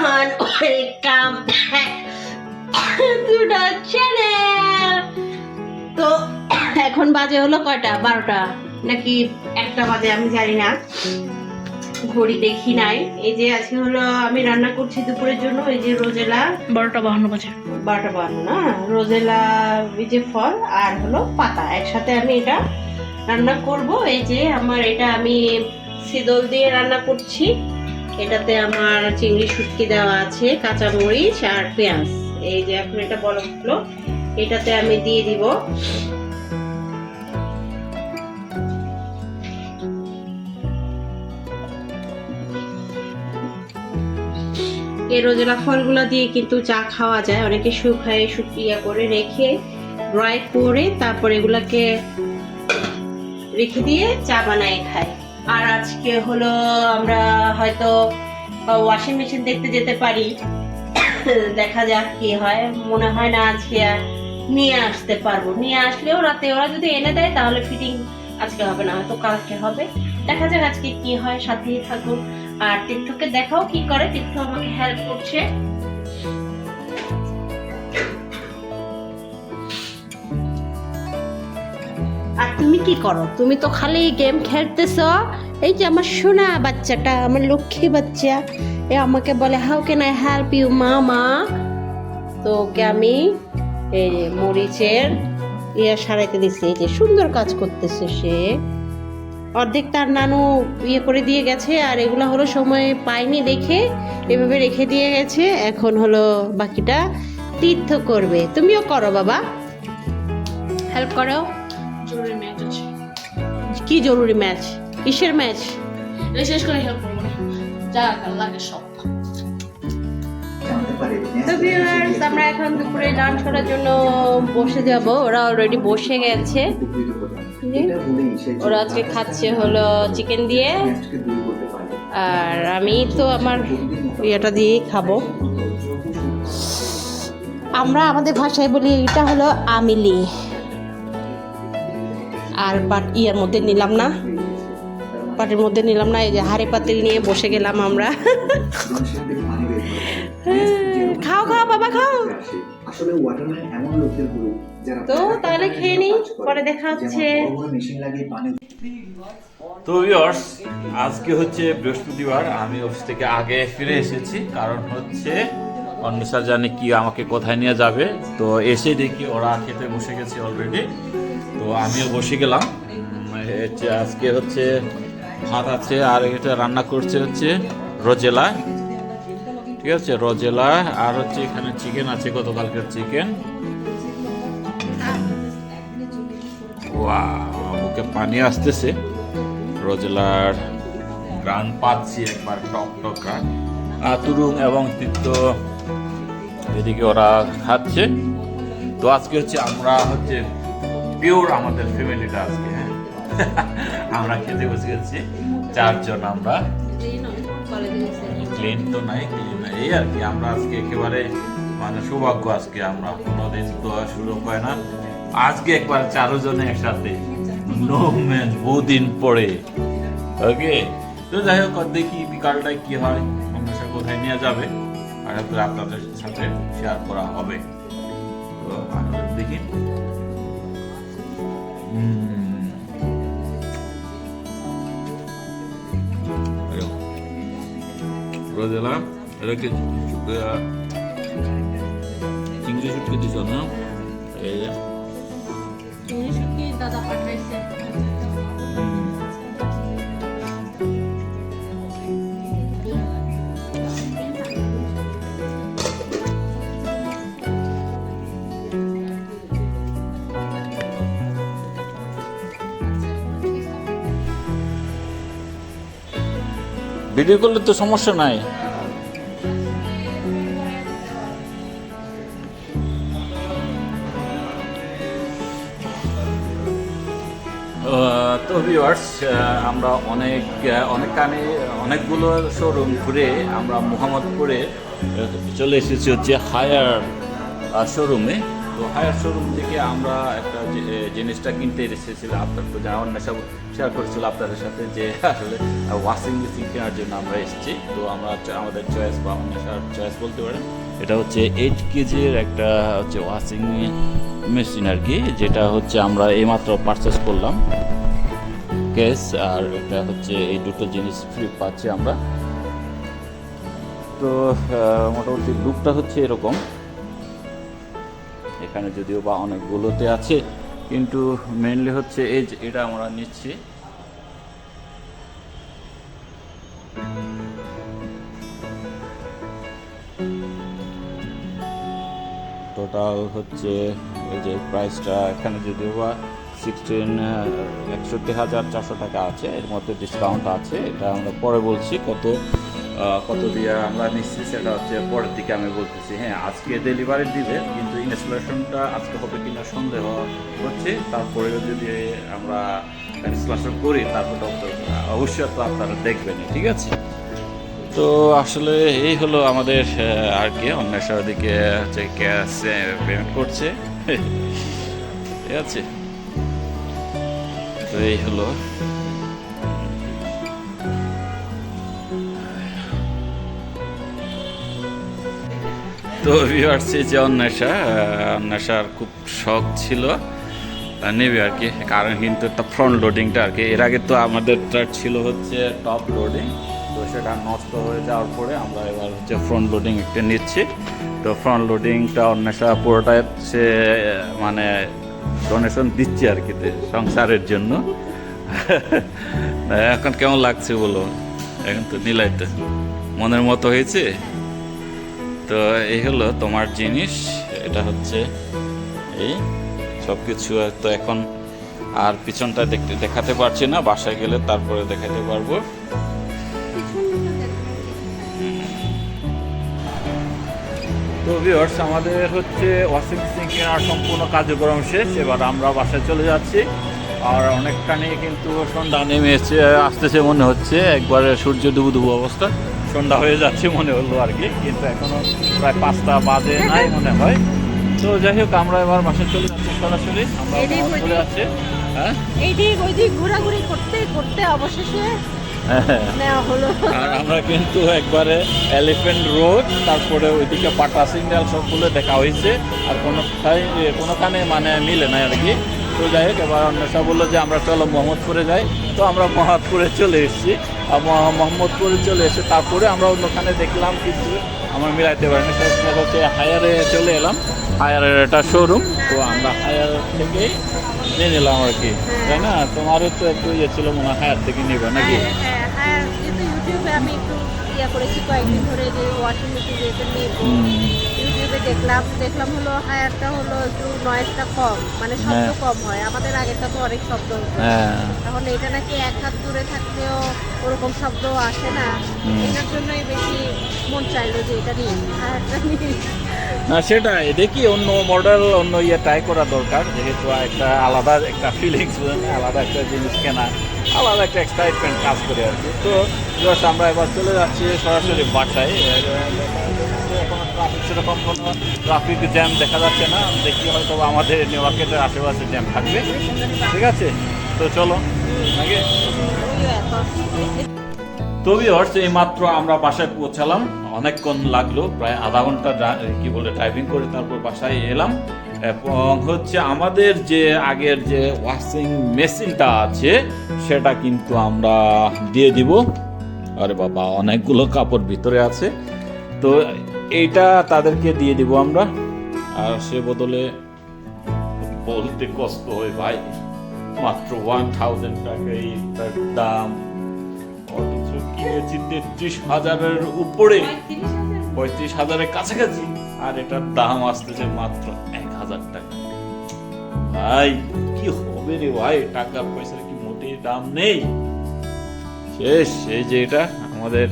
and welcome back to the channel তো এখন বাজে হলো কয়টা? বারোটা? নাকি একটা বাজে আমি জানি না। ঘড়ি দেখি নাই। এই যে আজকে হলো আমি রান্না করছি দুপুরের জন্য এই যে রোজেলা। বারোটা বাহান্ন বাজে। বারোটা বান্ন না? রোজেলা এই যে ফল আর হলো পাতা। একসাথে আমি এটা রান্না করব। এই যে আমার এটা আমি সিদল দিয়ে রান্না করছি। এটাতে আমার চিংড়ি শুটকি দেওয়া আছে কাঁচা মরিচ আর পেঁয়াজ। এই যে এখন এটা বড় হলো, এটাতে আমি দিয়ে দিব। এই রোজেলা ফলগুলো দিয়ে কিন্তু চা খাওয়া যায়। অনেকে শুকায় শুকিয়ে করে রেখে ড্রাই করে তারপর এগুলাকে রেখে দিয়ে চা বানায় খায়। আর আজকে হলো আমরা হয়তো ওয়াশিং মেশিন দেখতে যেতে পারি। দেখা যাক কি হয়। মনে হয় না আজকে নিয়ে আসতে পারব। নিয়ে আসলেও রাতে ওরা যদি এনে দেয় তাহলে ফিটিং আজকে হবে না, হয়তো কালকে হবে। দেখা যাক আজকে কি হয়, সাথেই থাকুক। আর টিকটকে দেখাও কি করে। টিকটক আমাকে হেল্প করছে। আর তুমি কি করো? তুমি তো খালি গেম খেলতেছ। এই যে আমার সোনা বাচ্চাটা, আমার লক্ষ্মী বাচ্চা, এ আমাকে বলে how can I help you মামা? তো ওকে আমি এই মরিচের ইয়ে সারাইতে দিচ্ছি এই যে সুন্দর কাজ করতেছে সে। অর্ধেক তার নানু ইয়ে করে দিয়ে গেছে, আর এগুলো হলো সময় পাইনি দেখে, এভাবে রেখে দিয়ে গেছে। এখন হলো বাকিটা তীর্থ করবে। তুমিও করো বাবা। হেল্প করো। কি জরুরি ম্যাচ কিসের ম্যাচ এটা শেষ করে হেল্প করব না। যা লাগে সব। তো ভিউয়ার্স আমরা এখন দুপুরে লাঞ্চ করার জন্য বসে যাব। ওরা অলরেডি বসে গেছে। ওরা আজকে খাচ্ছে হলো চিকেন দিয়ে। আর আমি তো আমার ইয়েটা দিয়েই খাব। আমরা আমাদের ভাষায় বলি এটা হলো আমিলি। আর পাট ইয়ার মধ্যে নিলাম না। পাটের মধ্যে নিলাম না এই যে হাড়ি পাতিল নিয়ে বসে গেলাম আমরা। খাও খাও বাবা খাও। আসলে ওয়াটারম্যান এমন লোকদের গ্রুপ যারা তো তাহলে খেয়ে নিই পরে দেখা হচ্ছে। মেশিন লাগিয়ে পানি তো ভিউয়ার্স আজকে হচ্ছে বৃহস্পতিবার আমি অফিস থেকে আগে ফিরে এসেছি কারণ হচ্ছে অন্বেষা জানে কি আমাকে কোথায় নিয়ে যাবে। তো এসে দেখি ওরা খেতে বসে গেছে অলরেডি তো আমিও বসে গেলাম। আজকে হচ্ছে ভাত আছে, আর এটা রান্না করছে হচ্ছে রোজেলা ঠিক আছে রোজেলা আর হচ্ছে এখানে চিকেন আছে, গতকালকের চিকেন মুখে পানি আসতেছে। রোজলার গ্রান পাচ্ছি একবার টক টক গ্রান আর তুরুং এবং তিক্ত এদিকে ওরা খাচ্ছে। তো আজকে হচ্ছে আমরা হচ্ছে পিওর আমাদের ফ্যামিলিটা আজকে হ্যাঁ। আমরা খেতে বসে গেছি, চারজন আমরা। ক্লিন তো নাই, ক্লিন নাই। এই আর কি, আমরা আজকে একেবারে মানে সৌভাগ্য আজকে, আমরা কোনোদিন তো সুযোগ হয় না। আজকে একবার চারজনে একসাথে। নো ম্যান বহুদিন পরে। ওকে তো যাই হোক দেখি বিকালটায় কি হয়। অন্বেষা কোথায় নিয়ে যাবে। আর আপনাদের সাথে শেয়ার করা হবে। তো আমরা দেখি উম, এই দেখো। রোজেলা এটা কি আহ, চিংড়ি শুটকি দিছ না এই যে দাদা পাঠাইছে হুম। ভিডিও করলে তো সমস্যা নাই। তো ভিউয়ার্স আমরা অনেক অনেক কানে, অনেকগুলো শোরুম ঘুরে আমরা মোহাম্মদপুরে চলে এসেছি হচ্ছে হায়ার শোরুমে তো হায়ার শোরুম থেকে আমরা একটা জিনিসটা কিনতে এসেছিলাম আপনার তো জানান না সব শেয়ার করেছিল আপনাদের সাথে যে, আসলে ওয়াশিং মেশিন কেনার জন্য আমরা এসেছি। তো আমরা আমাদের চয়েস বা অন্বেষার চয়েস বলতে পারেন, এটা হচ্ছে এইট কেজির একটা, হচ্ছে ওয়াশিং মেশিন আর কি যেটা হচ্ছে আমরা এইমাত্র পারচেস করলাম। কেস আর এটা হচ্ছে, এই দুটো জিনিস ফ্রি পাচ্ছি আমরা। তো মোটামুটি লুকটা হচ্ছে এরকম। এখানে যদিও বা অনেকগুলোতে আছে, কিন্তু মেনলি হচ্ছে এই যে এটা আমরা নিচ্ছি। টোটাল হচ্ছে এই যে প্রাইসটা এখানে যদিও বা সিক্সটিন একষট্টি হাজার চারশো টাকা আছে, এর মধ্যে ডিসকাউন্ট আছে, এটা আমরা পরে বলছি কত কত দিয়ে আমরা নিচ্ছি, সেটা হচ্ছে পরের দিকে আমি বলতেছি। হ্যাঁ আজকে ডেলিভারি দিবে, কিন্তু ইনস্টলেশনটা আজকে হবে কিনা সন্দেহ হচ্ছে। তারপরেও যদি আমরা ইনস্টলেশন করি, তারপর অবশ্যই তো আপনারা দেখবেন, ঠিক আছে? তো আসলে এই হলো আমাদের আর কি, অন্বেষার দিকে হচ্ছে ক্যাশ পেমেন্ট করছে। ঠিক আছে? তো এই হলো। তো ভিউয়ার্স যে অন্বেষা অন্বেষার খুব শখ ছিল। নেবে আর কি, কারণ কিন্তু ফ্রন্ট লোডিংটা আর কি। এর আগে তো আমাদের ছিল হচ্ছে টপ লোডিং তো সেটা নষ্ট হয়ে যাওয়ার পরে আমরা এবার হচ্ছে ফ্রন্ট লোডিং একটা নিচ্ছি। তো ফ্রন্ট লোডিংটা অন্বেষা পুরোটাই সে মানে ডোনেশন দিচ্ছে আর কি সংসারের জন্য। এখন কেমন লাগছে বলো? এখন তো নিলাইতে। মনের মতো হয়েছে? তো এই হলো তোমার জিনিস, এটা হচ্ছে এই সব কিছু তো এখন আর পিছনটা দেখতে, দেখাতে পারছি না, বাসায় গেলে তারপরে দেখাতে পারব। তো ভিউয়ার্স আমাদের হচ্ছে ওয়াশিং মেশিন কেনার সম্পূর্ণ কার্যক্রম শেষ, এবার আমরা বাসায় চলে যাচ্ছি। আর অনেকখানি কিন্তু সন্ধ্যা নেমে এসে আসতেছে মনে হচ্ছে, একবারে সূর্য দুবু দুবু অবস্থা। সন্ধ্যা হয়ে যাচ্ছে মনে হলো আর কি কিন্তু এখনও প্রায় পাঁচটা বাজে নাই মনে হয়। তো যাই হোক আমরা এবার বাসায় চলে যাচ্ছি সরাসরি। আমরা ওদিক। আছে হ্যাঁ? এই দিক ঘোরাঘুরি করতে করতে অবশেষে আর আমরা কিন্তু একবারে রোড তারপরে ওইদিকে পাটা সিগন্যাল সবগুলো দেখা হয়েছে। আর কোনোখানে মানে মিলে না আর কি। তো যাই হোক এবার বলল যে আমরা চলো মোহাম্মদপুরে যাই। তো আমরা মোহাম্মদপুরে চলে এসেছি। মোহাম্মদপুরে চলে এসে তারপরে আমরা অন্যখানে দেখলাম কিছু আমরা মিলাইতে পারিনি সেখানে হচ্ছে হায়ারে চলে এলাম। হায়ারের একটা শোরুম তো আমরা হায়ার থেকেই নিয়ে নিলাম আর কি। তাই না? তোমারও তো একটু ইয়ে ছিল মনে হয় হায়ার থেকে নিবে নাকি? হ্যাঁ হ্যাঁ হ্যাঁ আমি একটু ইয়া করেছি কয়েকদিন ধরে যে ওয়াশিং মেশিন নেব ইউটিউবে দেখলাম দেখলাম হলো হায়ারটা হলো একটু নয়েজটা কম মানে শব্দ হ্যাঁ। কম হয়। আমাদের আগেরটা তো অনেক শব্দ হতো। হ্যাঁ। এটা নাকি এক হাত দূরে থাকলেও ওরকম শব্দ আসে না? এটার জন্যই বেশি মন চাইলো যে এটা নিই হায়ারটা নিই না সেটাই। দেখি অন্য মডেল অন্য ইয়ে ট্রাই করা দরকার। যেহেতু একটা আলাদা একটা ফিলিংস আলাদা একটা জিনিস কেনা আলাদা একটা এক্সাইটমেন্ট কাজ করে আর কি। তো জাস্ট আমরা এবার চলে যাচ্ছি সরাসরি বাসায়। ট্রাফিক সেরকম কোনো ট্রাফিক জ্যাম দেখা যাচ্ছে না। দেখি হয়তো আমাদের নিউ মার্কেটের আশেপাশে জ্যাম থাকবে। ঠিক আছে? তো চলো এখন তো ভিউয়ার্স এই মাত্র আমরা বাসায় পৌঁছালাম। অনেকক্ষণ লাগল, প্রায় আধা ঘণ্টা কি বলে ড্রাইভিং করে তারপর বাসায় এলাম। এবং হচ্ছে আমাদের যে আগের যে ওয়াশিং মেশিনটা আছে, সেটা কিন্তু আমরা দিয়ে দিব। আরে বাবা, অনেকগুলো কাপড় ভিতরে আছে। তো এইটা তাদেরকে দিয়ে দিব আমরা। আর সে বদলে বলতে কষ্ট হয় ভাই, মাত্র ওয়ান থাউজেন্ড টাকা এইটার দাম। অথচ কিনেছি তেত্রিশ হাজারের উপরে। পঁয়ত্রিশ হাজারের কাছাকাছি। আর এটার দাম আসতেছে মাত্র এক হাজার টাকা। ভাই, কি হবে রে ভাই? টাকা পয়সার কি মোটেই দাম নেই? শেষ, এই যে এটা আমাদের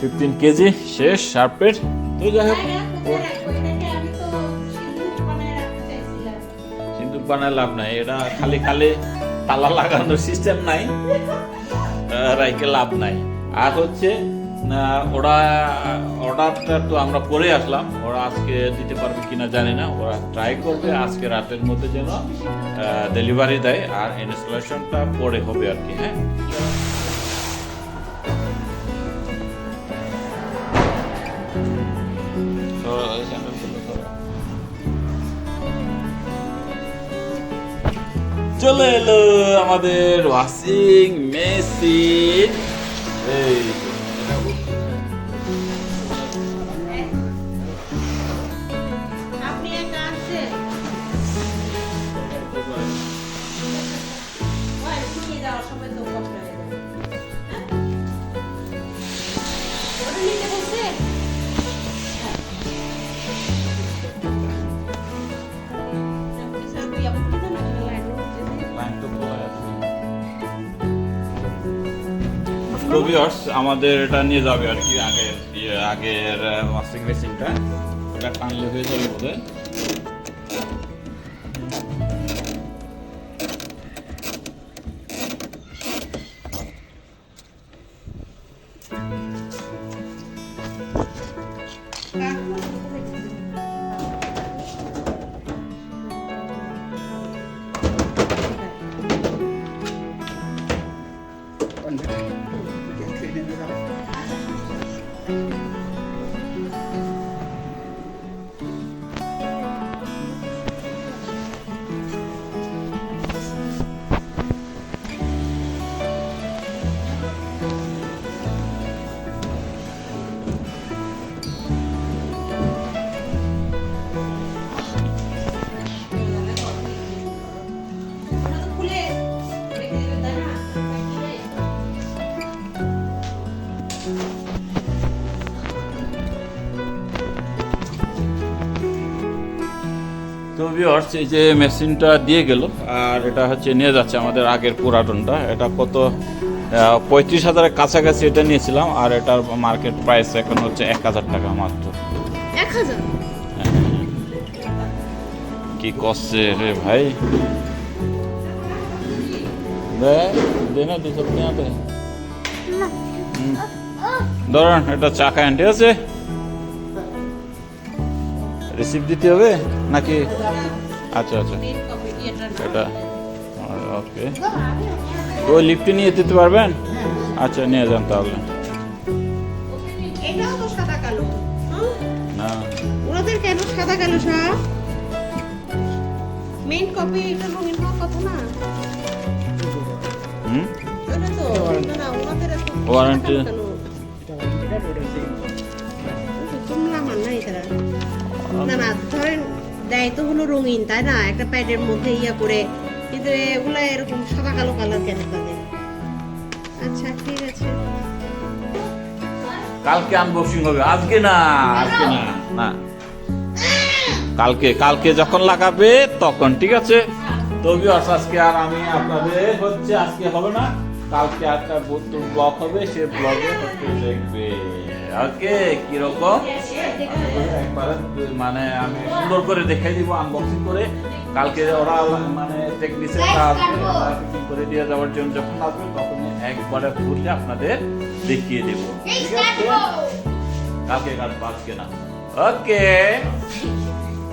ফিফটিন কেজি শেষ শার্পের তো যাই হোক সিন্দুক বানায় লাভ নাই। এটা খালি খালি তালা লাগানোর সিস্টেম নাই রাইকে লাভ নাই। আর হচ্ছে ওরা অর্ডারটা তো আমরা করে আসলাম। ওরা আজকে দিতে পারবে কিনা জানি না। ওরা ট্রাই করবে আজকে রাতের মধ্যে যেন ডেলিভারি দেয়। আর ইনস্টলেশনটা পরে হবে আর কি হ্যাঁ? চলে এলো আমাদের ওয়াশিং মেশিন এই তো আমাদের এটা নিয়ে যাবে আর কি আগের ইয়ে, আগের ওয়াশিং মেশিনটা এটা টানলে হয়ে যাবে বোধহয়। তো ভিউয়ার্স এই যে মেশিনটা দিয়ে গেল আর এটা হচ্ছে নিয়ে যাচ্ছে আমাদের আগের পুরাতনটা। এটা কত পঁয়ত্রিশ হাজারের কাছাকাছি এটা নিয়েছিলাম আর এটার মার্কেট প্রাইস এখন হচ্ছে এক হাজার টাকা মাত্র। এক হাজার? কি করছে রে ভাই? দে দে না দুশো টাকা। দে হুম। ধরুন এটা চা খায়েন ঠিক আছে? রিসিপ্ট দিতে হবে নাকি? আচ্ছা আচ্ছা। এটা ওকে ওই লিফটে নিয়ে যেতে পারবেন? আচ্ছা নিয়ে যান তাহলে। না। কেন সাদা কালো সব মেইন কপি এটা রঙিন হওয়ার কথা না। হুম? তো তোমরা না না ধরেন দেয় তো হলো রঙিন তাই না? একটা প্যাডের মধ্যে ইয়া করে কিন্তু এগুলা এরকম সাদা কালো কালার কেন তাদের আচ্ছা ঠিক আছে। কালকে আনবক্সিং হবে। আজকে না আজকে না না। কালকে কালকে যখন লাগাবে তখন ঠিক আছে? তো viewers, আজকে আর আমি আপনাদের হচ্ছে আজকে হবে না। কালকে একটা ব্লগ হবে সে ব্লগে দেখবে। ওকে কীরকম? মানে আমি সুন্দর করে দেখাই দিব আনবক্সিং করে। কালকে ওরা মানে টেকনিশিয়ানরা আসবে করে দিয়ে যাওয়ার জন্য যখন আসবে তখন একবারে ঘুরলে আপনাদের দেখিয়ে দেবো। ঠিক আছে? কালকে কাজ আজকে না। ওকে।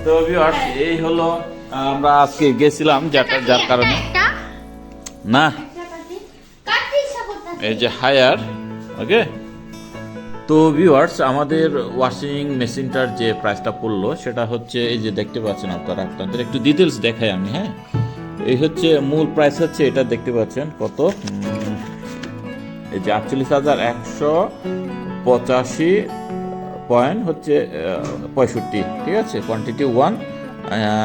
তো ভিউয়ার্স এই হলো আমরা আজকে গেছিলাম যার যার কারণে। না। এই যে হায়ার ওকে তো ভিউয়ার্স আমাদের ওয়াশিং মেশিনটার যে প্রাইসটা পড়ল, সেটা হচ্ছে এই যে দেখতে পাচ্ছেন আপনারা, আপনাদের একটু ডিটেলস দেখাই আমি হ্যাঁ? এই হচ্ছে মূল প্রাইস হচ্ছে, এটা দেখতে পাচ্ছেন কত? এই যে আটচল্লিশ হাজার একশো পঁচাশি পয়েন্ট হচ্ছে পঁয়ষট্টি, ঠিক আছে? কোয়ান্টিটি ওয়ান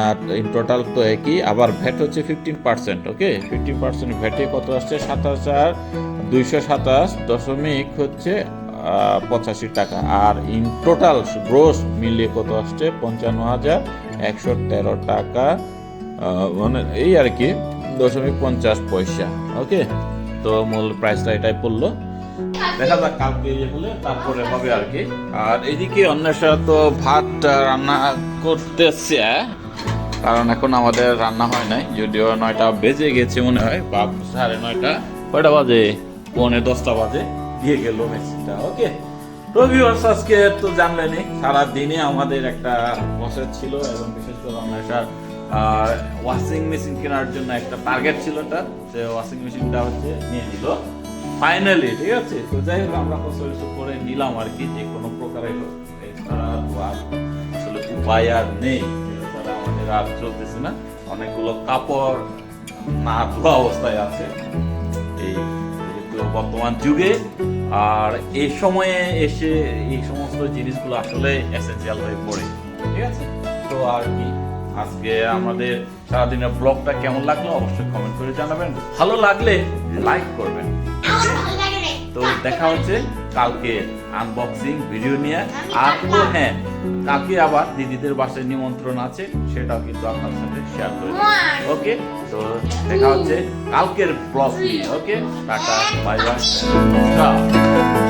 আর ইন টোটাল তো একই, আবার ভ্যাট হচ্ছে fifteen percent okay fifteen percent ভ্যাটে কত আসছে? সাতাশ হাজার দুইশো সাতাশ দশমিক হচ্ছে পঁচাশি টাকা। আর ইন টোটাল গ্রোস মিলিয়ে কত আসছে? পঞ্চান্ন হাজার একশো তেরো টাকা। মানে এই আর কি, দশমিক পঞ্চাশ পয়সা। ওকে তো মূল প্রাইসটা এটাই পড়ল। দেখা যাক কালকে ইয়ে হলে তারপরে হবে আর কি। আর এদিকে অন্বেষা তো ভাত রান্না করতেছে। কারণ এখন আমাদের রান্না হয় নাই। যদিও নয়টা বেজে গেছে মনে হয় বা সাড়ে নয়টা। কয়টা বাজে? পৌনে দশটা বাজে। দিয়ে গেল মেশিনটা ওকে তো ভিউয়ার্স আজকে তো জানলেনই সারা দিনে আমাদের একটা প্রসেস ছিল এবং বিশেষ করে অন্বেষার ওয়াশিং মেশিন কেনার জন্য একটা টার্গেট ছিল তার সে ওয়াশিং মেশিনটা হচ্ছে নিয়ে নিল। ফাইনালি ঠিক আছে? তো যাই হোক, আমরা কষ্ট করে নিলাম আর কি, যে কোনো প্রকারে আসলে উপায় আর নেই, এছাড়া আমাদের আর চলতেছে না। অনেকগুলো কাপড় না ধোয়া অবস্থায় আছে। এই বর্তমান যুগে আর এই সময়ে এসে এই সমস্ত জিনিসগুলো আসলে এসেন্সিয়াল হয়ে পড়ে ঠিক আছে? তো আর কি আজকে আমাদের সারাদিনের ব্লগটা কেমন লাগল অবশ্যই কমেন্ট করে জানাবেন। ভালো লাগলে লাইক করবেন। তো দেখা হচ্ছে কালকে। আনবক্সিং ভিডিও নিয়ে। আর হ্যাঁ কালকে আবার দিদিদের বাসায় নিমন্ত্রণ আছে সেটাও কিন্তু আপনার সাথে শেয়ার করে ওকে তো দেখা হচ্ছে কালকের ব্লগ নিয়ে ওকে টাটা বাই বাই